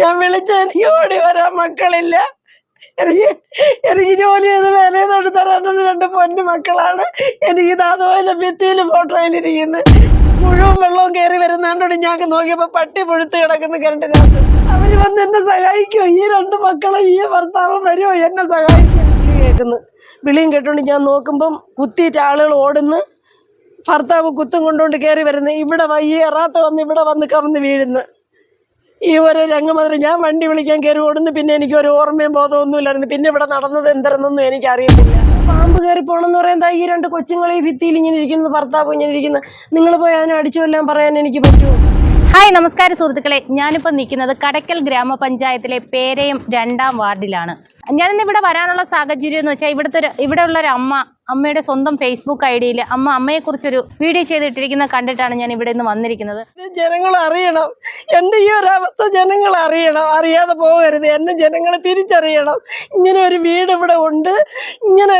ഞാൻ വിളിച്ച എനിക്ക് ഓടി വരാൻ മക്കളില്ല. എനിക്ക് എനിക്ക് ജോലി ചെയ്ത് വില തൊട്ട് തരാനുള്ള രണ്ട് പൊന്നു മക്കളാണ്. എനിക്ക് ഇത് അതുപോലെ ഭിത്തിയിൽ ഫോട്ടോയിലിരിക്കുന്നത് മുഴുവൻ വെള്ളവും കയറി വരുന്നതുകൊണ്ട് ഞാൻ നോക്കിയപ്പോൾ പട്ടി പുഴുത്ത് കിടക്കുന്ന കിണറ്റിനകത്ത്. അവർ വന്ന് എന്നെ സഹായിക്കുമോ ഈ രണ്ട് മക്കളും ഈ ഭർത്താവും വരുമോ എന്നെ സഹായിക്കും കേൾക്കുന്നു വിളിയും കേട്ടുകൊണ്ട് ഞാൻ നോക്കുമ്പം കുത്തിയിട്ട് ആളുകൾ ഓടുന്നു. ഭർത്താവ് കുത്തും കൊണ്ടുകൊണ്ട് കയറി വരുന്നു. ഇവിടെ വയ്യ എറാത്ത വന്ന് ഇവിടെ വന്ന് കവന്ന് വീഴുന്നു. ഈ ഒരു രംഗം ഞാൻ വണ്ടി വിളിക്കാൻ കയറി ഓടുന്നു. പിന്നെ എനിക്ക് ഒരു ഓർമ്മയും ബോധമൊന്നുമില്ലായിരുന്നു പിന്നെ ഇവിടെ നടന്നത് എന്തെന്നൊന്നും എനിക്ക് അറിയത്തില്ല പാമ്പ് കയറി പോകണമെന്ന് പറയുന്നത് ഈ രണ്ട് കൊച്ചുങ്ങൾ ഈ ഭിത്തിയിൽ ഇങ്ങനെ ഇരിക്കുന്നത് ഭർത്താവ് ഇങ്ങനെ ഇരിക്കുന്നത് നിങ്ങൾ പോയി അതിനെ അടിച്ചു കൊല്ലാൻ പറയാൻ എനിക്ക് പറ്റുമോ? ഹായ് നമസ്കാരം സുഹൃത്തുക്കളെ. ഞാനിപ്പോൾ നിൽക്കുന്നത് കടയ്ക്കൽ ഗ്രാമപഞ്ചായത്തിലെ പേരയും രണ്ടാം വാർഡിലാണ്. ഞാനിന്ന് ഇവിടെ വരാനുള്ള സാഹചര്യം എന്ന് വെച്ചാൽ ഇവിടുത്തെ ഒരു ഒരു അമ്മ അമ്മയുടെ സ്വന്തം ഫേസ്ബുക്ക് ഐ ഡിയിൽ അമ്മ അമ്മയെക്കുറിച്ചൊരു വീഡിയോ ചെയ്തിട്ടിരിക്കുന്നത് കണ്ടിട്ടാണ് ഞാൻ ഇവിടെ നിന്ന് വന്നിരിക്കുന്നത്. ജനങ്ങൾ അറിയണം. എന്റെ ഈ ഒരു അവസ്ഥ ജനങ്ങൾ അറിയണം. അറിയാതെ പോകരുത്. എന്നെ ജനങ്ങൾ തിരിച്ചറിയണം. ഇങ്ങനെ ഒരു വീട് ഇവിടെ ഉണ്ട്. ഇങ്ങനെ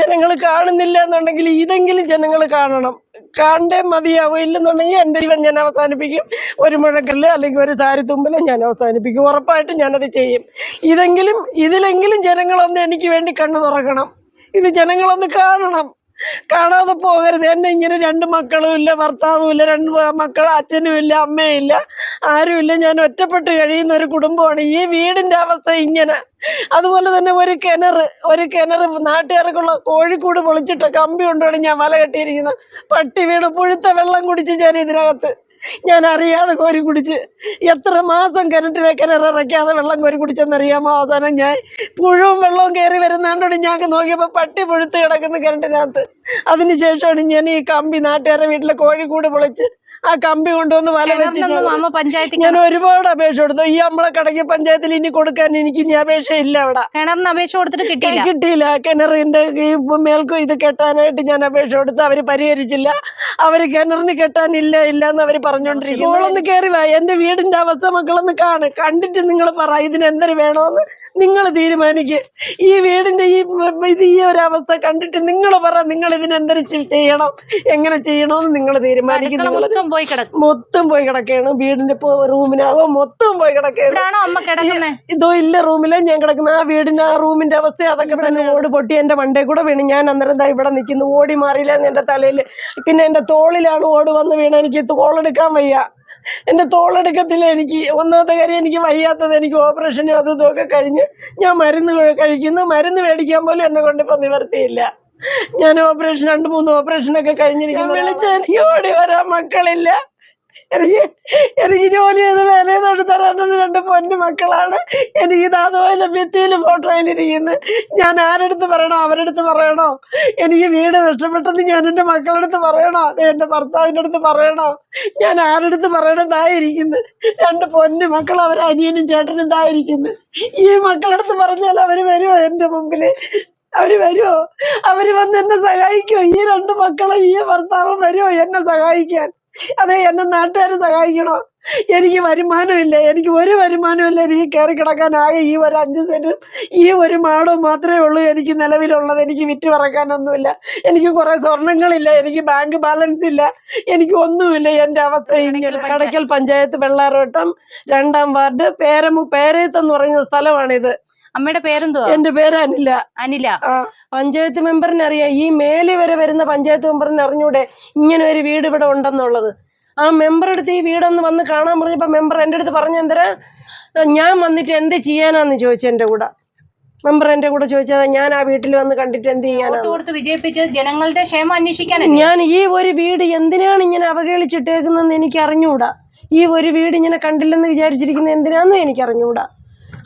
ജനങ്ങൾ കാണുന്നില്ല എന്നുണ്ടെങ്കിൽ ഇതെങ്കിലും ജനങ്ങൾ കാണണം. കാണണ്ടേ മതിയാവും ഇല്ലെന്നുണ്ടെങ്കിൽ എന്റെ ജീവൻ ഞാൻ അവസാനിപ്പിക്കും. ഒരു മുഴക്കല്ല് അല്ലെങ്കിൽ ഒരു സാരി തുമ്പൽ ഞാൻ അവസാനിപ്പിക്കും. ഉറപ്പായിട്ടും ഞാനത് ചെയ്യും. ഇതെങ്കിലും ഇതിലെങ്കിലും ജനങ്ങളൊന്ന് എനിക്ക് വേണ്ടി കണ്ണു തുറക്കണം. ഇത് ജനങ്ങളൊന്ന് കാണണം. കാണാതെ പോകരുത്. എന്നെ ഇങ്ങനെ രണ്ട് മക്കളും ഇല്ല ഭർത്താവും ഇല്ല രണ്ട് മക്കൾ അച്ഛനും ഇല്ല അമ്മയും ഇല്ല ആരുമില്ല ഞാൻ ഒറ്റപ്പെട്ട് കഴിയുന്ന ഒരു കുടുംബമാണ്. ഈ വീടിന്റെ അവസ്ഥ ഇങ്ങനെ. അതുപോലെ തന്നെ ഒരു കിണർ ഒരു കിണർ നാട്ടുകാർക്കുള്ള കോഴിക്കൂട് പൊളിച്ചിട്ട കമ്പി കൊണ്ടാണ് ഞാൻ വല കെട്ടിയിരിക്കുന്നത്. പട്ടി വീട് പുഴുത്ത വെള്ളം കുടിച്ച് ഞാൻ ഇതിനകത്ത് ഞാൻ അറിയാതെ കോരി കുടിച്ച്. എത്ര മാസം കിണറ്റിലെ കിണറിറക്കാതെ വെള്ളം കോരി കുടിച്ചെന്നറിയാമോ അവസാനം ഞാൻ? പുഴുവും വെള്ളവും കയറി വരുന്നതുകൊണ്ട് ഞാൻ നോക്കിയപ്പോൾ പട്ടി പുഴുത്ത് കിടക്കുന്ന കിണറ്റിനകത്ത് അതിനുശേഷമാണ് ഞാൻ ഈ കമ്പി നാട്ടുകാരുടെ വീട്ടിലെ കോഴിക്കൂട് പൊളിച്ച് ആ കമ്പി കൊണ്ടുവന്ന് വല വെച്ച് ഞാൻ- ഒരുപാട് അപേക്ഷ കൊടുത്തു. ഈ നമ്മളെ കടയ്ക്ക് പഞ്ചായത്തിൽ ഇനി കൊടുക്കാൻ എനിക്ക് ഇനി അപേക്ഷയില്ല അവിടെ. കിണറിന് അപേക്ഷ കൊടുത്തിട്ട് കിട്ടിയില്ല? കിട്ടിയില്ല. കിണറിന്റെ ഈ മേൽക്കും ഇത് കെട്ടാനായിട്ട് ഞാൻ അപേക്ഷ കൊടുത്തു അവർ പരിഹരിച്ചില്ല. അവർ കിണറിന് കെട്ടാനില്ല ഇല്ല എന്ന് അവർ പറഞ്ഞോണ്ടിരിക്കുന്നു. മോളൊന്ന് കയറി വാ. എന്റെ വീടിന്റെ അവസ്ഥ മക്കളൊന്ന് കാണ്. കണ്ടിട്ട് നിങ്ങൾ പറ ഇതിന് എന്തൊരു വേണോന്ന്. നിങ്ങൾ തീരുമാനിക്ക്. ഈ വീടിന്റെ ഈ ഇത് ഈ ഒരു അവസ്ഥ കണ്ടിട്ട് നിങ്ങൾ പറ നിങ്ങൾ ഇതിനെന്തരിച്ച് ചെയ്യണം? എങ്ങനെ ചെയ്യണമെന്ന് നിങ്ങൾ തീരുമാനിക്കും. അടുക്കള മൊത്തം പോയി കിടക്കുകയാണ് വീടിന്റെ റൂമിനകം മൊത്തം പോയി കിടക്കുകയാണ് ഇതോ ഇല്ല റൂമിലെ ഞാൻ കിടക്കുന്ന. ആ വീടിന്റെ ആ റൂമിന്റെ അവസ്ഥ അതൊക്കെ തന്നെ ഓട് പൊട്ടി എന്റെ വണ്ടേ കൂടെ വീണ്. ഞാൻ അന്നേരം എന്താ ഇവിടെ നിൽക്കുന്നു ഓടി മാറിയില്ല. എന്റെ തലയിൽ പിന്നെ എന്റെ തോളിലാണ് ഓട് വന്ന് വീണ. എനിക്ക് തോളെടുക്കാൻ വയ്യ. എന്റെ തോളെടുക്കത്തിൽ എനിക്ക്. ഒന്നാമത്തെ കാര്യം എനിക്ക് വയ്യാത്തത് എനിക്ക് ഓപ്പറേഷനും അതും ഇതൊക്കെ കഴിഞ്ഞ് ഞാൻ മരുന്ന് കഴിക്കുന്നു. മരുന്ന് മേടിക്കാൻ പോലും എന്നെ കൊണ്ടിപ്പോൾ നിവർത്തിയില്ല. ഞാൻ ഓപ്പറേഷൻ രണ്ട് മൂന്ന് ഓപ്പറേഷനൊക്കെ കഴിഞ്ഞിരിക്കുന്നു വിളിച്ചാൽ എനിക്ക് ഓടി വരാൻ മക്കളില്ല. എനിക്ക് എനിക്ക് ജോലി ചെയ്ത് വേലയിൽ തൊട്ട് തരാനുള്ള രണ്ട് പൊന്നു മക്കളാണ്. എനിക്ക് അതുപോലെ ഭിത്തിയിൽ ഫോട്ടോയിലിരിക്കുന്നത് ഞാൻ ആരെടുത്ത് പറയണോ? അവരെടുത്ത് പറയണോ? എനിക്ക് വീട് നഷ്ടപ്പെട്ടെന്ന് ഞാൻ എന്റെ മക്കളെടുത്ത് പറയണോ? അതെ എന്റെ ഭർത്താവിന്റെ അടുത്ത് പറയണോ? ഞാൻ ആരെടുത്ത് പറയണം? ഇതായിരിക്കുന്നു രണ്ട് പൊന്നു മക്കൾ അവർ അനിയനും ചേട്ടനും ഇതായിരിക്കുന്നു ഈ മക്കളെടുത്ത് പറഞ്ഞാൽ അവർ വരുമോ എന്റെ മുമ്പിൽ അവർ വരുമോ അവർ വന്ന് എന്നെ സഹായിക്കുമോ ഈ രണ്ട് മക്കളും ഈ ഭർത്താവും വരുമോ എന്നെ സഹായിക്കാൻ? അതെ എന്നെ നാട്ടുകാർ സഹായിക്കണോ? എനിക്ക് വരുമാനമില്ല എനിക്ക് ഒരു വരുമാനമില്ല എനിക്ക് കയറി കിടക്കാനാകെ ഈ ഒരു അഞ്ച് സെന്റും ഈ ഒരു മാടവും മാത്രമേ ഉള്ളൂ എനിക്ക് നിലവിലുള്ളത്. എനിക്ക് വിറ്റ് പറക്കാനൊന്നുമില്ല എനിക്ക് കുറെ സ്വർണങ്ങളില്ല എനിക്ക് ബാങ്ക് ബാലൻസ് ഇല്ല എനിക്ക് ഒന്നുമില്ല. എന്റെ അവസ്ഥ കടയ്ക്കൽ പഞ്ചായത്ത് വെള്ളാറോട്ടം രണ്ടാം വാർഡ് പേരമു പേരയത്തെന്ന് പറയുന്ന സ്ഥലമാണിത്. അമ്മയുടെ പേരെന്തോ എന്റെ പേര് അനില. അനില. പഞ്ചായത്ത് മെമ്പറിന് അറിയാം ഈ മേലെ വരെ വരുന്ന പഞ്ചായത്ത് മെമ്പറിന് അറിഞ്ഞൂടെ ഇങ്ങനെ ഒരു വീട് ഇവിടെ ഉണ്ടെന്നുള്ളത്. ആ മെമ്പർ അടുത്ത് ഈ വീടൊന്ന് വന്ന് കാണാൻ പറഞ്ഞപ്പോൾ മെമ്പർ എന്റെ അടുത്ത് പറഞ്ഞു എന്തരാ ഞാൻ വന്നിട്ട് എന്ത് ചെയ്യാനാന്ന് ചോദിച്ചു എന്റെ കൂടെ. മെമ്പർ എന്റെ കൂടെ ചോദിച്ചത് ഞാൻ ആ വീട്ടിൽ വന്ന് കണ്ടിട്ട് എന്ത് ചെയ്യാനാണ് വോട്ട് കൊടുത്ത് വിജയിപ്പിച്ച് ജനങ്ങളുടെ ക്ഷേമം അന്വേഷിക്കാൻ ഞാൻ ഈ ഒരു വീട് എന്തിനാണ് ഇങ്ങനെ അവഹേളിച്ചിട്ടേക്കുന്നതെന്ന് എനിക്ക് അറിഞ്ഞൂടാ ഈ ഒരു വീട് ഇങ്ങനെ കണ്ടില്ലെന്ന് വിചാരിച്ചിരിക്കുന്നത് എന്തിനാന്നും എനിക്ക് അറിഞ്ഞൂടാ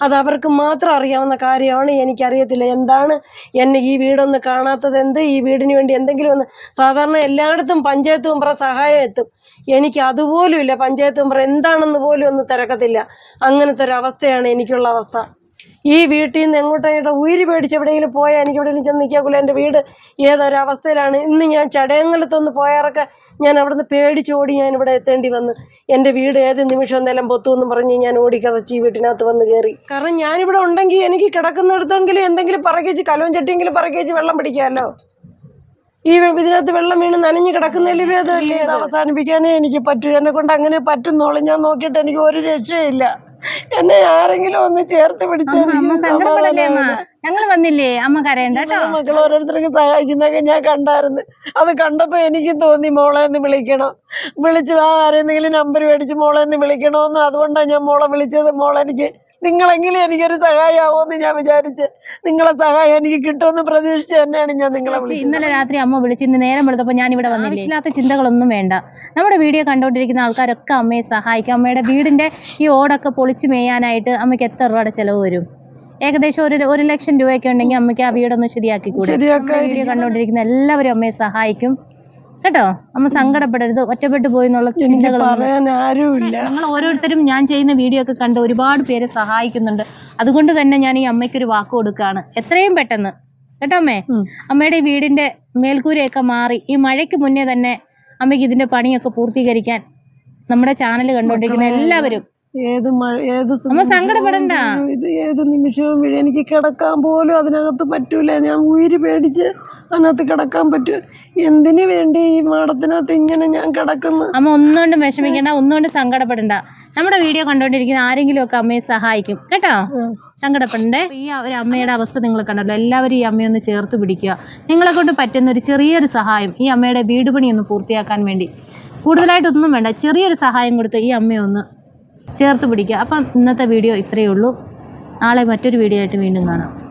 അത് അവർക്ക് മാത്രം അറിയാവുന്ന കാര്യമാണ്. എനിക്കറിയത്തില്ല എന്താണ് എന്നെ ഈ വീടൊന്ന് കാണാത്തത്? എന്ത് ഈ വീടിന് വേണ്ടി എന്തെങ്കിലും ഒന്ന് സാധാരണ എല്ലായിടത്തും പഞ്ചായത്ത് മെമ്പറ സഹായം എത്തും. എനിക്ക് അതുപോലും ഇല്ല പഞ്ചായത്ത് മെമ്പർ എന്താണെന്ന് പോലും ഒന്ന് തിരക്കത്തില്ല. അങ്ങനത്തെ ഒരു അവസ്ഥയാണ് എനിക്കുള്ള അവസ്ഥ. ഈ വീട്ടിൽ നിന്ന് എങ്ങോട്ടെങ്കിലും ഉയിര് പേടിച്ച് എവിടെയെങ്കിലും പോയാൽ എനിക്ക് എവിടെയെങ്കിലും ചെന്ന് നിൽക്കാക്കില്ല എന്റെ വീട് ഏതൊരവസ്ഥയിലാണ്? ഇന്ന് ഞാൻ ചടയങ്കലത്തൊന്ന് പോയാറൊക്കെ ഞാൻ അവിടെ നിന്ന് പേടിച്ചോടി ഞാൻ ഇവിടെ എത്തേണ്ടി വന്ന്. എന്റെ വീട് ഏത് നിമിഷം നിലം പൊത്തുമെന്ന് പറഞ്ഞ് ഞാൻ ഓടിക്കതച്ച് ഈ വീട്ടിനകത്ത് വന്ന് കയറി. കാരണം ഞാനിവിടെ ഉണ്ടെങ്കിൽ എനിക്ക് കിടക്കുന്നിടത്തെങ്കിലും എന്തെങ്കിലും പറക്കേച്ച് കലവും ചട്ടിയെങ്കിലും പറക്കേച്ച് വെള്ളം പിടിക്കാമല്ലോ ഈ ഇതിനകത്ത് വെള്ളം വീണ് നനഞ്ഞ് കിടക്കുന്നതിൽ ഭേദമല്ലേ? അവസാനിപ്പിക്കാനേ എനിക്ക് പറ്റൂ. എന്നെ കൊണ്ട് അങ്ങനെ പറ്റുന്നോളൂ. ഞാൻ നോക്കിയിട്ട് എനിക്ക് ഒരു രക്ഷയില്ല. എന്നെ ആരെങ്കിലും ഒന്ന് ചേർത്ത് പിടിച്ചാൽ ഞങ്ങൾ വന്നില്ലേ? അമ്മ കരയണ്ട മക്കൾ ഓരോരുത്തർക്ക് സഹായിക്കുന്നൊക്കെ ഞാൻ കണ്ടായിരുന്നു. അത് കണ്ടപ്പോ എനിക്ക് തോന്നി മോളെ ഒന്ന് വിളിക്കണം. വിളിച്ച് ആ ആരെന്തെങ്കിലും നമ്പർ മേടിച്ച് മോളെ ഒന്ന് വിളിക്കണമെന്ന് അതുകൊണ്ടാണ് ഞാൻ മോളെ വിളിച്ചത്. മോളെ എനിക്ക് നിങ്ങളെങ്കിലും എനിക്കൊരു സഹായമാവുമെന്ന് ഞാൻ വിചാരിച്ച് നിങ്ങളെ സഹായം എനിക്ക് കിട്ടുമെന്ന് പ്രതീക്ഷിച്ച് തന്നെയാണ് ഞാൻ നിങ്ങളെ വിളിച്ചത്. ഇന്നലെ രാത്രി അമ്മ വിളിച്ച് ഇന്ന് നേരം വെളുത്തപ്പോൾ ഞാൻ ഇവിടെ വന്നു ആവശ്യമില്ലാത്ത ചിന്തകളൊന്നും വേണ്ട. നമ്മുടെ വീഡിയോ കണ്ടുകൊണ്ടിരിക്കുന്ന ആൾക്കാരൊക്കെ അമ്മയെ സഹായിക്കും. അമ്മയുടെ വീടിന്റെ ഈ ഓടൊക്കെ പൊളിച്ചു മേയാനായിട്ട് അമ്മയ്ക്ക് എത്ര രൂപയുടെ ചിലവ് വരും? ഏകദേശം ഒരു ഒരു ലക്ഷം രൂപയൊക്കെ ഉണ്ടെങ്കിൽ അമ്മയ്ക്ക് ആ വീടൊന്ന് ശരിയാക്കി കൂടെ വീഡിയോ കണ്ടുകൊണ്ടിരിക്കുന്ന എല്ലാവരും അമ്മയെ സഹായിക്കും. കേട്ടോ? നമ്മൾ സങ്കടപ്പെടരുത്. ഒറ്റപ്പെട്ടു പോയി എന്നുള്ള ചിന്തകളൊന്നും നിങ്ങൾ ഓരോരുത്തരും ഞാൻ ചെയ്യുന്ന വീഡിയോ ഒക്കെ കണ്ട് ഒരുപാട് പേരെ സഹായിക്കുന്നുണ്ട്. അതുകൊണ്ട് തന്നെ ഞാൻ ഈ അമ്മയ്ക്കൊരു വാക്ക് കൊടുക്കുകയാണ് എത്രയും പെട്ടെന്ന്. കേട്ടോ അമ്മേ? അമ്മയുടെ ഈ വീടിന്റെ മേൽക്കൂരയൊക്കെ മാറി ഈ മഴയ്ക്ക് മുന്നേ തന്നെ അമ്മയ്ക്ക് ഇതിന്റെ പണിയൊക്കെ പൂർത്തീകരിക്കാൻ നമ്മുടെ ചാനൽ കണ്ടുകൊണ്ടിരിക്കുന്ന എല്ലാവരും ഏത് മഴ ഏത് സങ്കടപ്പെടണ്ട. ഇത് ഏത് നിമിഷവും വീഴും. എനിക്ക് കിടക്കാൻ പോലും അതിനകത്ത് പറ്റൂല. ഞാൻ ഉയിര് പേടിച്ച് അതിനകത്ത് കിടക്കാൻ പറ്റൂ. എന്തിനു വേണ്ടി ഈ മാടത്തിനകത്ത് ഇങ്ങനെ ഞാൻ കിടക്കുന്നു? അമ്മ ഒന്നുകൊണ്ടും വിഷമിക്കേണ്ട ഒന്നുകൊണ്ടും സങ്കടപ്പെടണ്ട. നമ്മുടെ വീഡിയോ കണ്ടുകൊണ്ടിരിക്കുന്ന ആരെങ്കിലും ഒക്കെ അമ്മയെ സഹായിക്കും. കേട്ടോ. സങ്കടപ്പെടണ്ടേ? ഈ ഒരു അമ്മയുടെ അവസ്ഥ നിങ്ങൾ കണ്ടല്ലോ. എല്ലാവരും ഈ അമ്മയൊന്ന് ചേർത്ത് പിടിക്കുക. നിങ്ങളെ കൊണ്ട് പറ്റുന്ന ഒരു ചെറിയൊരു സഹായം ഈ അമ്മയുടെ വീട് പണി ഒന്ന് പൂർത്തിയാക്കാൻ വേണ്ടി. കൂടുതലായിട്ടൊന്നും വേണ്ട. ചെറിയൊരു സഹായം കൊടുത്ത് ഈ അമ്മയെ ഒന്ന് ചേർത്ത് പിടിക്കുക. അപ്പം ഇന്നത്തെ വീഡിയോ ഇത്രയേ ഉള്ളൂ. നാളെ മറ്റൊരു വീഡിയോ ആയിട്ട് വീണ്ടും കാണാം.